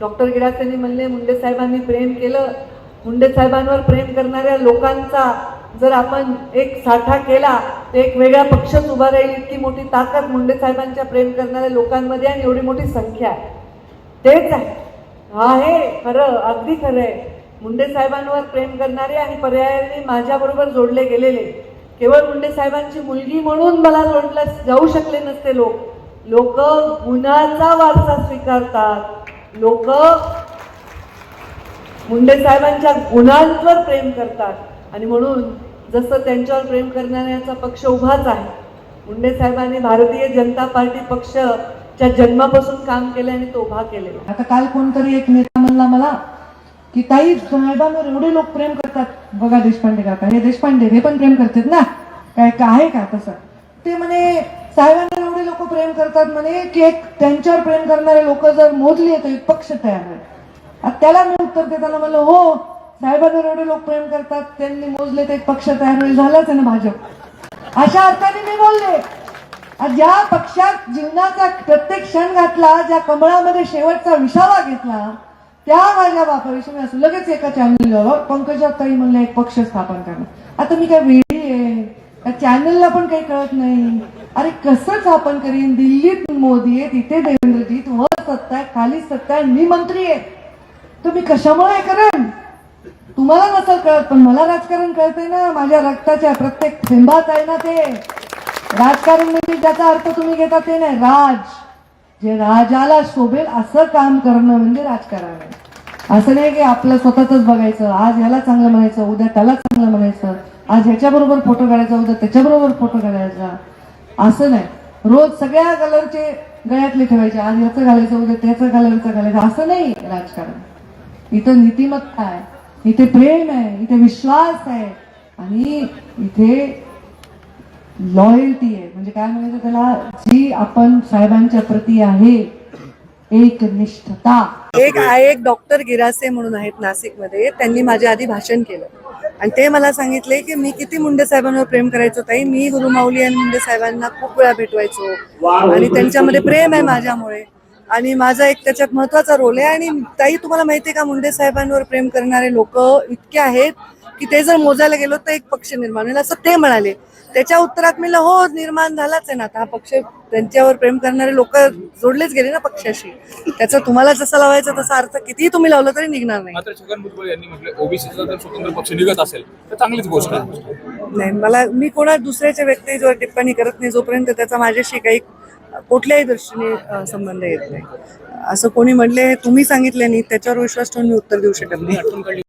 Doctor गिरासेंनी म्हणले मुंडे साहेबांनी प्रेम केलं. मुंडे साहेबांवर प्रेम करणाऱ्या लोकांचा जर आपण एक साठा केला तर एक वेगळा पक्षच उभा राहील. इतकी मोठी ताकद मुंडे साहेबांच्या प्रेम करणाऱ्या लोकांमध्ये आणि एवढी मोठी संख्या. आहे तेच आहे. आहे खरं अगदी खरं आहे. मुंडे साहेबांवर प्रेम करणारे आणि पर्यायाने माझ्याबरोबर जोडले गेलेले. केवळ मुंडे साहेबांची मुलगी म्हणून मला जोडलं जाऊ शकले नसते लोक. लोक गुणाचा वारसा स्वीकारतात. लोक मुंडे साहेबांच्या गुणांवर प्रेम करतात. आणि म्हणून जसं त्यांच्यावर प्रेम करणाऱ्याचा पक्ष उभाच आहे. मुंडे साहेबांनी भारतीय जनता पार्टी पक्षच्या जन्मापासून काम केलं आणि तो उभा केलेला आता काल कोणतरी एक नेता म्हणला मला की ताई साहेबांवर एवढे लोक प्रेम करतात. बघा देशपांडे काका हे देशपांडे हे पण प्रेम करतात ना? काय काय आहे का तसं? ते म्हणे साहेबांना एवढे लोक प्रेम करतात म्हणे की एक त्यांच्यावर प्रेम करणारे लोक जर मोजले तर एक पक्ष तयार होईल. आता त्याला मी उत्तर देताना म्हणलं हो साहेबांवर एवढे लोक प्रेम करतात त्यांनी मोजले तर एक पक्ष तयार होईल झालाच आहे ना भाजप. अशा अर्थाने मी बोलले. ज्या पक्षात जीवनाचा प्रत्येक क्षण घातला ज्या कमळामध्ये शेवटचा विसावा घेतला त्या माझ्या बापाविषयी मी असं लगेच एका चॅनलवर पंकजा ताई म्हणलं एक पक्ष स्थापन करणं आता मी काय वेळी आहे. त्या चॅनलला पण काही कळत नाही. अरे कसं स्थापन करीन? दिल्लीत मोदी आहे तिथे देवेंद्रजीत वर सत्ता आहे खाली सत्ता आहे मी मंत्री आहे. तर मी कशामुळे हे करेन तुम्हाला नसेल कळत पण मला राजकारण कळतंय ना. माझ्या रक्ताच्या प्रत्येक थेंबात आहे ना ते. राजकारण म्हणजे ज्याचा अर्थ तुम्ही घेता ते नाही राज. जे राजाला शोभेल असं काम करणं म्हणजे राजकारण आहे. असं नाही की आपलं स्वतःच बघायचं आज ह्याला चांगलं म्हणायचं उद्या त्याला चांगलं म्हणायचं आज ह्याच्याबरोबर फोटो काढायचा उद्या त्याच्याबरोबर फोटो काढायचा. असं नाही. रोज सगळ्या कलरचे गळ्यातले ठेवायचे. आज याचं घालायचं उद्या त्याचं कलरचं घालायचं. असं नाही राजकारण. इथं नीतिमत्ता आहे. इथे प्रेम आहे. इथे विश्वास आहे. आणि इथे लॉयल्टी आहे. म्हणजे काय म्हणायचं त्याला? जी आपण साहेबांच्या प्रती आहे एक निष्ठता एक आहे एक डॉक्टर गिरासे म्हणून आहेत नाशिकमध्ये. त्यांनी माझ्या आधी भाषण केलं. आणि ते मला सांगितले की मी किती मुंडे साहेबांवर प्रेम करायचो ताई. मी गुरुमाऊली आणि मुंडे साहेबांना खूप वेळा भेटवायचो. आणि त्यांच्यामध्ये प्रेम आहे माझ्यामुळे. आणि माझा एक त्याच्यात महत्त्वाचा रोल आहे. आणि ताई तुम्हाला माहिती आहे का मुंडे साहेबांवर प्रेम करणारे लोक इतके आहेत. की ते जर मोजायला गेलो तर एक पक्ष निर्माण होईल असं ते म्हणाले. त्याच्या उत्तरात मी हो निर्माण झालाच आहे ना. आता हा पक्ष त्यांच्यावर प्रेम करणारे लोक जोडलेच गेले ना पक्षाशी. त्याचा तुम्हाला जसा लावायचा तसा अर्थ कितीही तुम्ही लावलं तरी निघणार नाही. मात्र छगन भुजबळ यांनी म्हटलं ओबीसीचा जर स्वतंत्र पक्ष निघत असेल तर चांगलीच गोष्ट आहे. नाही मला मी कोणा दुसऱ्याच्या व्यक्तीवर टिप्पणी करत नाही जोपर्यंत त्याचा माझ्याशी काही कुठल्याही दृष्टीने संबंध येत नाही. असं कोणी म्हणले तुम्ही सांगितले नाही त्याच्यावर विश्वास ठेवून मी उत्तर देऊ शकत नाही.